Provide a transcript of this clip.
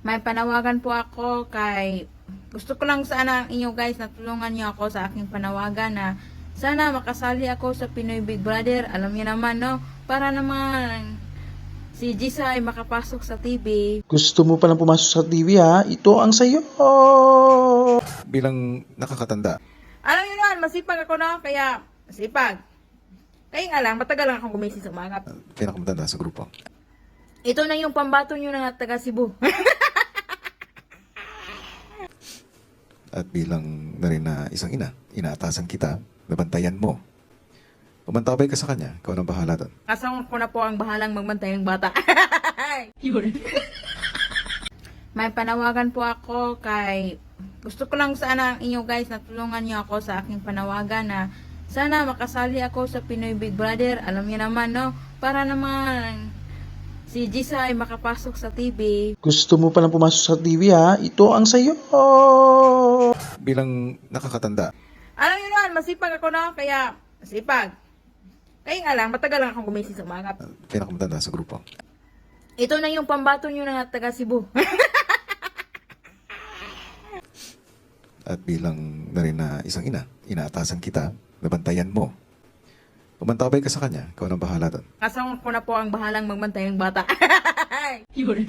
May panawagan po ako kay gusto ko lang sana inyo guys na tulungan niyo ako sa aking panawagan na sana makasali ako sa Pinoy Big Brother. Alam niyo naman no, para naman si Jisa ay makapasok sa TV. Gusto mo palang pumasok sa TV ha? Ito ang sayo. bilang nakakatanda. Alam niyo naman, masipag ako no, kaya masipag. Kaya nga lang, matagal lang akong gumising sa umaga. Pinakamatanda sa grupo. Ito na yung pambato nyo na taga Cebu. At bilang na rin na isang ina, inaatasan kita, nabantayan mo. Pumantabay ka sa kanya, ikaw nang bahala doon. Kasama ko na po ang bahalang magbantay ng bata. Yun. May panawagan po ako kay gusto ko lang sana inyo guys na tulungan niyo ako sa aking panawagan na sana makasali ako sa Pinoy Big Brother. Alam niyo naman no, para naman si Jisa ay makapasok sa TV. Gusto mo palang pumasok sa TV ha? Ito ang sayo. Bilang nakakatanda, Alam niyo naman, masipag ako no, kaya masipag. Kaya nga lang, matagal lang akong gumising sa umaga. pinakamatanda sa grupo. Ito na yung pambato nyo na taga Cebu. At bilang na rin na isang ina, inaatasan kita, nabantayan mo. Pumantabay ka sa kanya, ikaw nang bahala doon. Kasama ko na po ang bahalang magbantay ng bata. Yun.